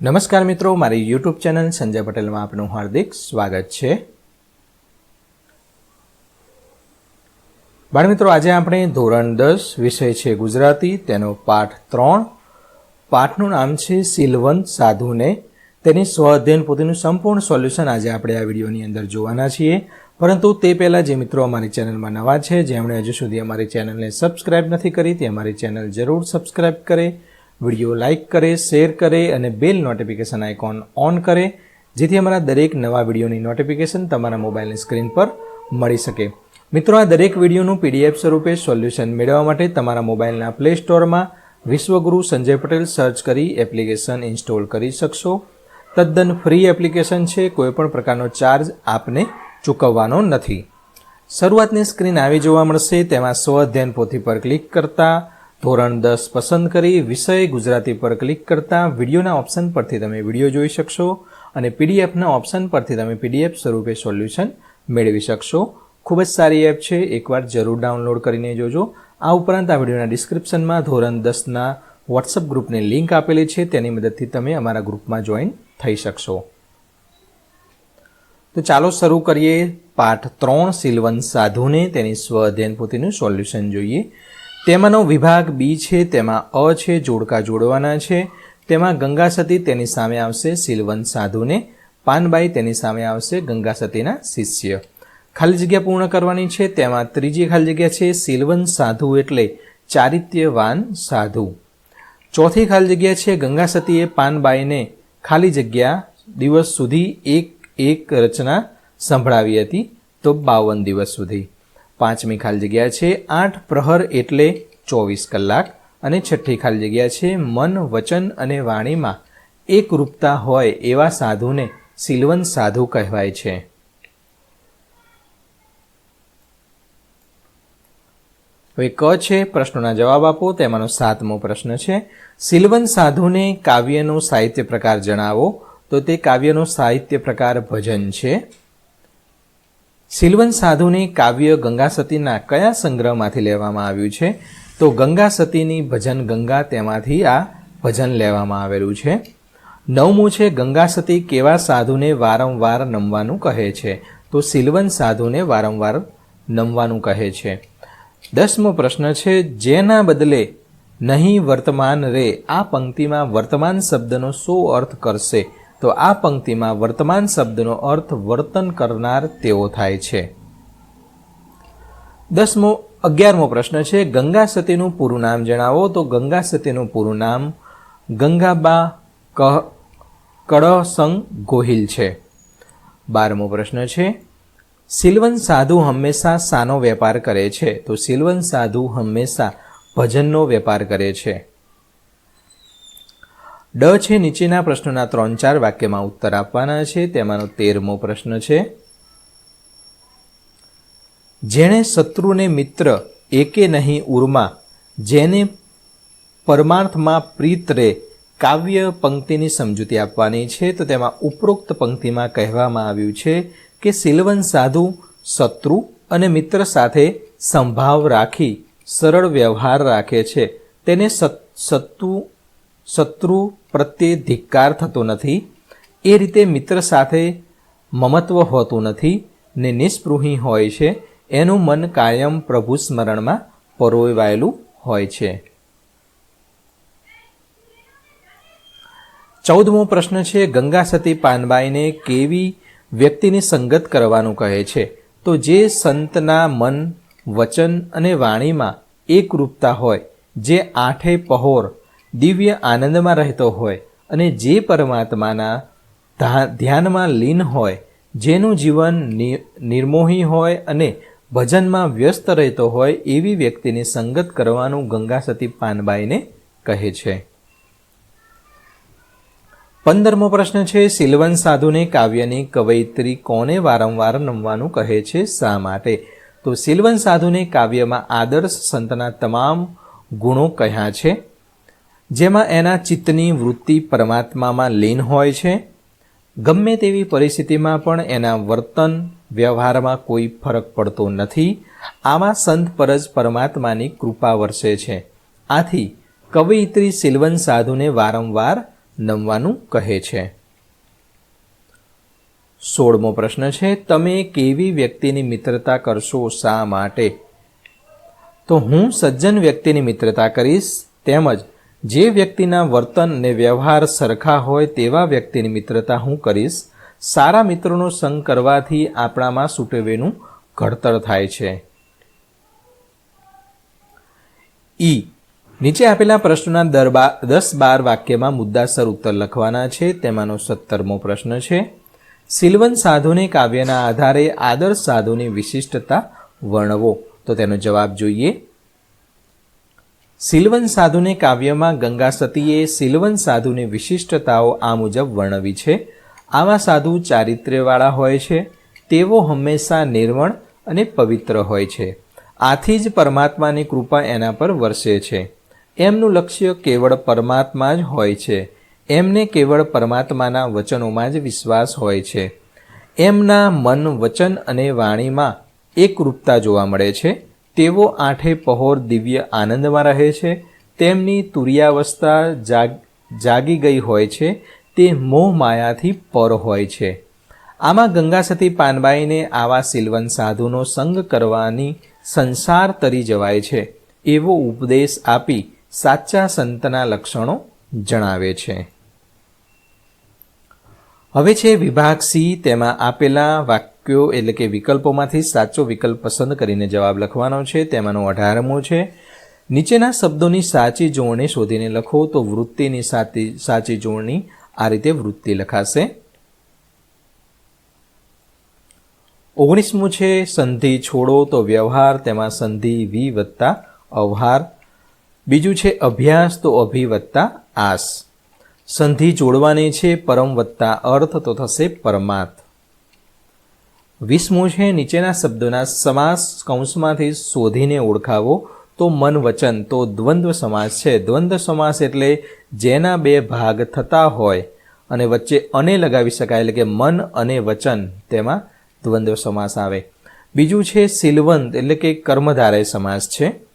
નમસ્કાર મિત્રો, મારી યુટ્યુબ ચેનલ સંજય પટેલમાં આપનું હાર્દિક સ્વાગત છે. બાળમિત્રો આજે આપણે ધોરણ દસ વિષય છે ગુજરાતી, તેનો પાઠ ત્રણ. પાઠનું નામ છે સિલવંત સાધુને. તેની સ્વ અધ્યયન પોતેનું સંપૂર્ણ સોલ્યુશન આજે આપણે આ વિડીયોની અંદર જોવાના છીએ. પરંતુ તે પહેલાં જે મિત્રો અમારી ચેનલમાં નવા છે, જેમણે હજુ સુધી અમારી ચેનલને સબસ્ક્રાઇબ નથી કરી, તે અમારી ચેનલ જરૂર સબસ્ક્રાઇબ કરે. વીડિયો લાઇક કરે, શેર કરે અને બેલ નોટિફિકેશન આઇકોન ઓન કરે, જેથી અમારા દરેક નવા વિડીયોની નોટિફિકેશન તમારા મોબાઈલની સ્ક્રીન પર મળી શકે. મિત્રો, આ દરેક વિડીયોનું પીડીએફ સ્વરૂપે સોલ્યુશન મેળવવા માટે તમારા મોબાઈલના પ્લે સ્ટોરમાં વિશ્વગુરુ સંજય પટેલ સર્ચ કરી એપ્લિકેશન ઇન્સ્ટોલ કરી શકશો. તદ્દન ફ્રી એપ્લિકેશન છે કોઈપણ પ્રકારનો ચાર્જ આપને ચૂકવવાનો નથી. શરૂઆતની સ્ક્રીન આવી જોવા મળશે, તેમાં સ્વ અધ્યયન પોથી પર ક્લિક કરતા ધોરણ દસ પસંદ કરી વિષય ગુજરાતી પર ક્લિક કરતા વિડીયોના ઓપ્શન પરથી તમે વીડિયો જોઈ શકશો અને પીડીએફના ઓપ્શન પરથી તમે પીડીએફ સ્વરૂપે સોલ્યુશન મેળવી શકશો. ખૂબ જ સારી એપ છે, એકવાર જરૂર ડાઉનલોડ કરીને જોજો. આ ઉપરાંત આ વિડીયોના ડિસ્ક્રિપ્શનમાં ધોરણ દસના વોટ્સઅપ ગ્રુપની લિંક આપેલી છે, તેની મદદથી તમે અમારા ગ્રુપમાં જોઈન થઈ શકશો. તો ચાલો શરૂ કરીએ પાઠ ત્રણ સિલવન સાધુને તેની સ્વ અધ્યયન પોતીનું સોલ્યુશન જોઈએ. તેમાંનો વિભાગ બી છે, તેમાં અ છે, જોડકા જોડવાના છે. તેમાં ગંગા સતી તેની સામે આવશે સિલવંત સાધુને, પાનબાઈ તેની સામે આવશે ગંગા સતીના શિષ્ય. ખાલી જગ્યા પૂર્ણ કરવાની છે, તેમાં ત્રીજી ખાલી જગ્યા છે સિલવન સાધુ એટલે ચારિત્યવાન સાધુ. ચોથી ખાલી જગ્યા છે ગંગા સતીએ પાનબાઈને ખાલી જગ્યા દિવસ સુધી એક એક રચના સંભળાવી હતી, તો બાવન દિવસ સુધી. પાંચમી ખાલી જગ્યા છે, આઠ પ્રહર એટલે ચોવીસ કલાક, અને છઠ્ઠી ખાલી જગ્યા છે, મન, વચન અને વાણીમાં. એકરૂપતા હોય એવા સાધુને સિલવન સાધુ કહેવાય છે. હવે ક છે, પ્રશ્નોના જવાબ આપો, તેમાંનો સાતમો પ્રશ્ન છે. સિલવન સાધુને કાવ્યનો સાહિત્ય પ્રકાર જણાવો. તો તે કાવ્યનો સાહિત્ય પ્રકાર ભજન છે. સિલવંત સાધુની કાવ્ય ગંગા સતીના કયા સંગ્રહમાંથી લેવામાં આવ્યું છે? તો ગંગા સતીની ભજન ગંગા તેમાંથી આ ભજન લેવામાં આવેલું છે. નવમું છે ગંગા સતી કેવા સાધુને વારંવાર નમવાનું કહે છે? તો સિલવંત સાધુને વારંવાર નમવાનું કહે છે. દસમો પ્રશ્ન છે, જેના બદલે નહીં વર્તમાન રે આ પંક્તિમાં વર્તમાન શબ્દનો શું અર્થ કરશે? તો આ પંક્તિમાં વર્તમાન શબ્દનો અર્થ વર્તન કરનાર તેઓ થાય છે. દસમો, અગિયારમો પ્રશ્ન છે, ગંગા સતીનું પૂરું નામ જણાવો. તો ગંગા સતીનું પૂરું નામ ગંગાબા કહ કળસંગ ગોહિલ છે. બારમો પ્રશ્ન છે સિલવંત સાધુ હંમેશા સાનો વેપાર કરે છે? તો સિલવંત સાધુ હંમેશા ભજનનો વેપાર કરે છે. ડ છે નીચેના પ્રશ્નોના ત્રણ ચાર વાક્યમાં ઉત્તર આપવાના છે. તેમાંનો તેરમો પ્રશ્ન છે. જેણે શત્રુને મિત્ર, એકે નહીં ઉર્મા, જેને પરમાર્થમાં પ્રીત રે, કાવ્ય પંક્તિની સમજૂતી આપવાની છે. તો તેમાં ઉપરોક્ત પંક્તિમાં કહેવામાં આવ્યું છે કે સિલવન સાધુ, શત્રુ અને મિત્ર સાથે સંભાવ રાખી, સરળ વ્યવહાર રાખે છે. તેને શત્રુ શત્રુ પ્રત્યે ધિક્કાર થતો નથી, એ રીતે મિત્ર સાથે મમત્વ હોતું નથી, ને નિસ્પૃહી હોય છે, એનું મન કાયમ પ્રભુ સ્મરણમાં પરોવાયેલું હોય છે. ચૌદમો પ્રશ્ન છે, ગંગા સતી પાનબાઈને કેવી વ્યક્તિની સંગત કરવાનું કહે છે? તો જે સંતના મન, વચન અને વાણીમાં એકરૂપતા હોય, જે આઠે પહોર દિવ્ય આનંદમાં રહેતો હોય અને જે પરમાત્માના ધ્યાનમાં લીન હોય, જેનું જીવન નિર્મોહી હોય અને ભજનમાં વ્યસ્ત રહેતો હોય, એવી વ્યક્તિની સંગત કરવાનું ગંગા સતી પાનબાઈને કહે છે. પંદરમો પ્રશ્ન છે, સિલવન સાધુને કાવ્યની કવયિત્રી કોને વારંવાર નમવાનું કહે છે, શા માટે? તો સિલવન સાધુને કાવ્યમાં આદર્શ સંતના તમામ ગુણો કહ્યા છે. જેમાં એના ચિત્તની વૃત્તિ પરમાત્મામાં લીન હોય છે, ગમે તેવી પરિસ્થિતિમાં પણ એના વર્તન, વ્યવહારમાં કોઈ ફરક પડતો નથી આવા સંત પર જ પરમાત્માની કૃપા વરસે છે. આથી કવયિત્રી સિલવન સાધુને વારંવાર નમવાનું કહે છે. સોળમો પ્રશ્ન છે, તમે કેવી વ્યક્તિની મિત્રતા કરશો શા માટે? તો હું સજ્જન વ્યક્તિની મિત્રતા કરીશ, તેમજ જે વ્યક્તિના વર્તન અને વ્યવહાર સરખા હોય તેવા વ્યક્તિની મિત્રતા હું કરીશ. સારા મિત્રોનો સંગ કરવાથી આપણામાં સુટેવેનું ઘડતર થાય છે. ઈ. નીચે આપેલા પ્રશ્નોના દર દસ બાર વાક્યમાં મુદ્દાસર ઉત્તર લખવાના છે. તેમાંનો સત્તરમો પ્રશ્ન છે. સિલવન સાધુને કાવ્યના આધારે આદર્શ સાધુની વિશિષ્ટતા વર્ણવો. તો તેનો જવાબ જોઈએ. સિલવન સાધુને કાવ્યમાં ગંગા સતીએ સિલવન સાધુની વિશિષ્ટતાઓ આ મુજબ વર્ણવી છે. આવા સાધુ ચારિત્ર્યવાળા હોય છે. તેઓ હંમેશા નિર્મળ અને પવિત્ર હોય છે. આથી જ પરમાત્માની કૃપા એના પર વરસે છે. એમનું લક્ષ્ય કેવળ પરમાત્મા જ હોય છે. એમને કેવળ પરમાત્માના વચનોમાં જ વિશ્વાસ હોય છે. એમના મન, વચન અને વાણીમાં એકરૂપતા જોવા મળે છે. તેઓ આઠે પહોર દિવ્ય આનંદમાં રહે છે. તેમની તુર્યાવસ્થા જાગ, જાગી ગઈ હોય છે. તે મોહ માયાથી પર હોય છે. આમાં ગંગાસતી પાનબાઈને આવા સિલવન સાધુનો સંગ કરવાની સંસાર તરી જવાય છે. એવો ઉપદેશ આપી સાચા સંતના લક્ષણો જણાવે છે. હવે છે વિભાગ સી, તેમાં આપેલા વાક્યો એટલે કે વિકલ્પોમાંથી સાચો વિકલ્પ પસંદ કરીને જવાબ લખવાનો છે. તેમાંનો અઢારમો છે, નીચેના શબ્દોની સાચી જોડણી શોધીને લખો તો વૃત્તિની સાચી સાચી જોડણી આ રીતે વૃત્તિ લખાશે. ઓગણીસમું છે, સંધિ છોડો તો વ્યવહાર, તેમાં સંધિ વી વત્તા અવહાર. બીજું છે, અભ્યાસ તો અભિ વત્તા આસ. સંધિ જોડવાની છે પરમ વત્તા અર્થ તો થશે પરમાર્થ. વીસમું છે નીચેના શબ્દોના સમાસ કૌંસમાંથી શોધીને ઓળખાવો તો મન વચન તો દ્વંદ્વ સમાસ છે. દ્વંદ્વ સમાસ એટલે જેના બે ભાગ થતા હોય અને વચ્ચે અને લગાવી શકાય એટલે કે મન અને વચન તેમાં દ્વંદ્વ સમાસ આવે. બીજું છે સિલવંત એટલે કે કર્મધારય સમાસ છે.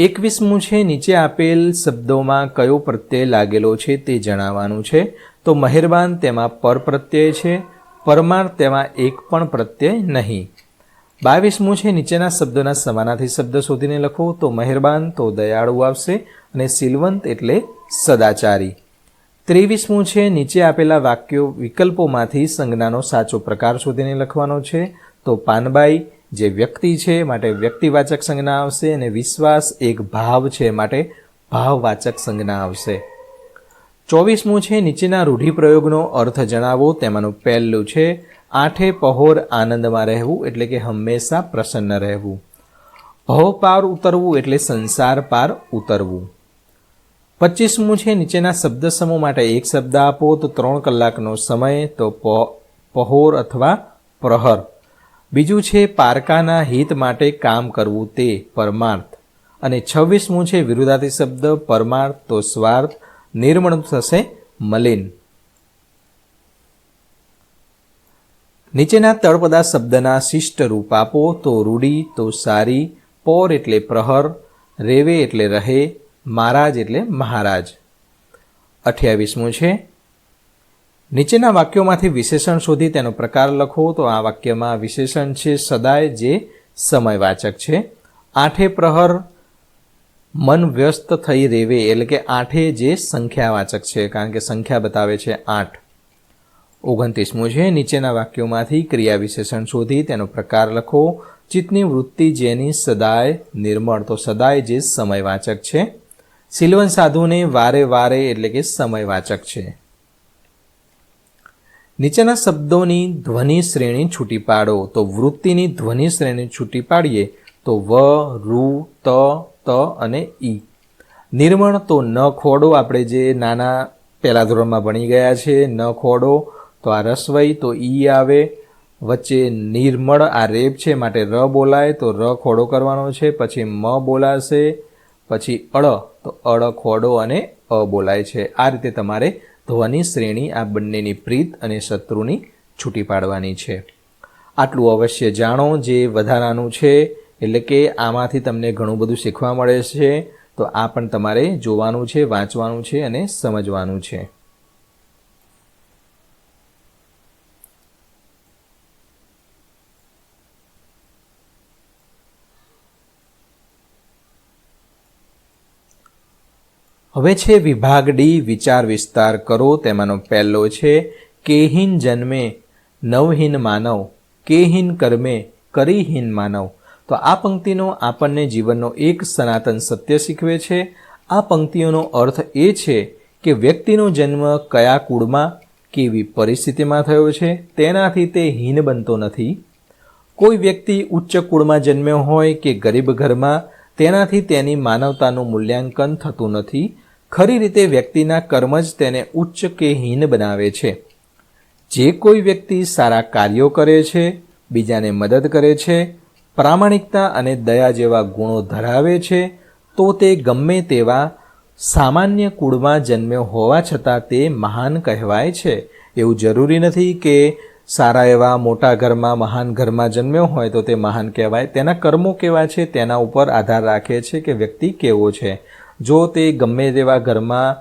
એકવીસમું છે, નીચે આપેલ શબ્દોમાં કયો પ્રત્યય લાગેલો છે તે જણાવવાનું છે. તો મહેરબાન તેમાં પર પ્રત્યય છે, પરમાર તેમાં એક પણ પ્રત્યય નહીં. બાવીસમું છે, નીચેના શબ્દોના સમાનાથી શબ્દ શોધીને લખો. તો મહેરબાન, તો દયાળુ આવશે અને સિલવંત એટલે સદાચારી. ત્રેવીસમું છે, નીચે આપેલા વાક્યો વિકલ્પોમાંથી સંજ્ઞાનો સાચો પ્રકાર શોધીને લખવાનો છે. તો પાનબાઈ જે વ્યક્તિ છે, માટે વ્યક્તિવાચક સંજ્ઞા આવશે અને વિશ્વાસ એક ભાવ છે, માટે ભાવવાચક સંજ્ઞા આવશે. ચોવીસમું છે, નીચેના રૂઢિપ્રયોગનો અર્થ જણાવો. તેમાંનું પહેલું છે, આઠે પહોર આનંદમાં રહેવું, એટલે કે હંમેશા પ્રસન્ન રહેવું. ભવ પાર ઉતરવું, એટલે સંસાર પાર ઉતરવું. પચીસમું છે, નીચેના શબ્દ સમૂહ માટે એક શબ્દ આપો, તો ત્રણ કલાકનો સમય, તો પહોર અથવા પ્રહર. બીજું છે પારકાના હિત માટે કામ કરવું તે પરમાર્થ. અને છવ્વીસમું છે વિરુદ્ધાર્થી શબ્દ પરમાર્થ તો સ્વાર્થ નિર્મળ થશે મલિન. નીચેના તળપદા શબ્દના શિષ્ટ રૂપ આપો તો રૂડી, તો સારી, પોર એટલે પ્રહર, રેવે એટલે રહે, મહારાજ એટલે મહારાજ. અઠ્યાવીસમું છે નીચેના વાક્યોમાંથી વિશેષણ શોધી તેનો પ્રકાર લખો. તો આ વાક્યમાં વિશેષણ છે સદાય, જે સમયવાચક છે. આઠે પ્રહર, મન વ્યસ્ત થઈ રેવે, એટલે કે આઠે જે સંખ્યાવાચક છે, કારણ કે સંખ્યા બતાવે છે આઠ. ઓગણત્રીસમું છે, નીચેના વાક્યોમાંથી ક્રિયા વિશેષણ શોધી તેનો પ્રકાર લખો. ચિત્તની વૃત્તિ જેની સદાય નિર્મળ, તો સદાય જે સમયવાચક છે. સિલવન સાધુને વારે વારે, એટલે કે સમયવાચક છે. નીચેના શબ્દોની ધ્વનિ શ્રેણી છૂટી પાડો. તો વૃત્તિની ધ્વનિ શ્રેણી છૂટી પાડીએ તો વ રુ ત ત અને ઈ. નિર્મળ તો ન ખોડો. આપણે જે નાના પહેલા ધોરણમાં ભણી ગયા છે, ન ખોડો. તો આ રસવઈ, તો ઈ આવે. વચ્ચે નિર્મળ આ રેપ છે, માટે ર બોલાય, તો ર ખોડો કરવાનો છે. પછી મ બોલાશે, પછી અળ, તો અળ ખોડો અને અ બોલાય છે. આ રીતે તમારે ધ્વનિ શ્રેણી આ બંનેની પ્રીત અને શત્રુની છૂટી પાડવાની છે. આટલું અવશ્ય જાણો જે વધારાનું છે, એટલે કે આમાંથી તમને ઘણું બધું શીખવા મળે છે, તો આ પણ તમારે જોવાનું છે, વાંચવાનું છે અને સમજવાનું છે. હવે છે વિભાગ ડી વિચાર વિસ્તાર કરો, તેમાંનો પહેલો છે, કેહીન જન્મે, નવહીન માનવ, કેહીન કર્મે, કરીહીન માનવ. તો આ પંક્તિનો આપણને જીવનનો એક સનાતન સત્ય શીખવે છે. આ પંક્તિઓનો અર્થ એ છે કે વ્યક્તિનો જન્મ કયા કુળમાં, કેવી પરિસ્થિતિમાં થયો છે, તેનાથી તે હીન બનતો નથી. કોઈ વ્યક્તિ ઉચ્ચ કુળમાં જન્મ્યો હોય કે ગરીબ ઘરમાં, તેનાથી તેની માનવતાનું મૂલ્યાંકન થતું નથી. ખરી રીતે વ્યક્તિના કર્મ જ તેને ઉચ્ચ કે હીન બનાવે છે. જે કોઈ વ્યક્તિ સારા કાર્યો કરે છે, બીજાને મદદ કરે છે, પ્રામાણિકતા અને દયા જેવા ગુણો ધરાવે છે, તો તે ગમે તેવા સામાન્ય કુળમાં જન્મ્યો હોવા છતાં તે મહાન કહેવાય છે. એવું જરૂરી નથી કે સારા એવા મોટા ઘરમાં, મહાન ઘરમાં જન્મ્યો હોય તો તે મહાન કહેવાય. તેના કર્મો કેવા છે? તેના ઉપર આધાર રાખે છે કે વ્યક્તિ કેવો છે. જો તે ગમે તેવા ઘરમાં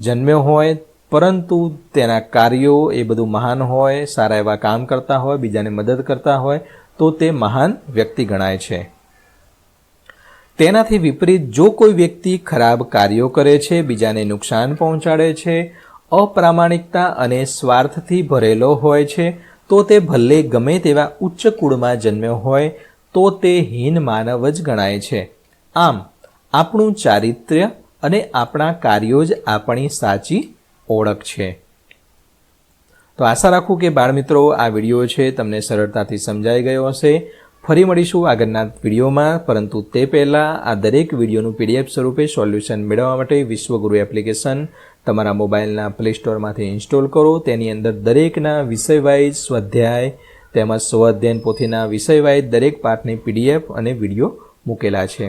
જન્મ્યો હોય, પરંતુ તેના કાર્યો એ બધું મહાન હોય, સારા એવા કામ કરતા હોય, બીજાને મદદ કરતા હોય, તો તે મહાન વ્યક્તિ ગણાય છે. તેનાથી વિપરીત જો કોઈ વ્યક્તિ ખરાબ કાર્યો કરે છે, બીજાને નુકસાન પહોંચાડે છે, અપ્રામાણિકતા અને સ્વાર્થથી ભરેલો હોય છે, તો તે ભલે ગમે તેવા ઉચ્ચ કુળમાં જન્મ્યો હોય, તો તે હીન માનવ જ ગણાય છે. આમ આપણું ચારિત્ર્ય અને આપણા કાર્યો જ આપણી સાચી ઓળખ છે. તો આશા રાખું કે બાળમિત્રો આ વીડિયો છે તમને સરળતાથી સમજાઈ ગયો હશે. ફરી મળીશું આગળના વિડીયોમાં. પરંતુ તે પહેલાં આ દરેક વિડીયોનું પીડીએફ સ્વરૂપે સોલ્યુશન મેળવવા માટે વિશ્વગુરુ એપ્લિકેશન તમારા મોબાઈલના પ્લે સ્ટોરમાંથી ઇન્સ્ટોલ કરો. તેની અંદર દરેકના વિષયવાઇઝ સ્વાધ્યાય તેમજ સ્વઅધ્યયન પોથીના વિષયવાઇઝ દરેક પાઠની પીડીએફ અને વીડિયો મૂકેલા છે.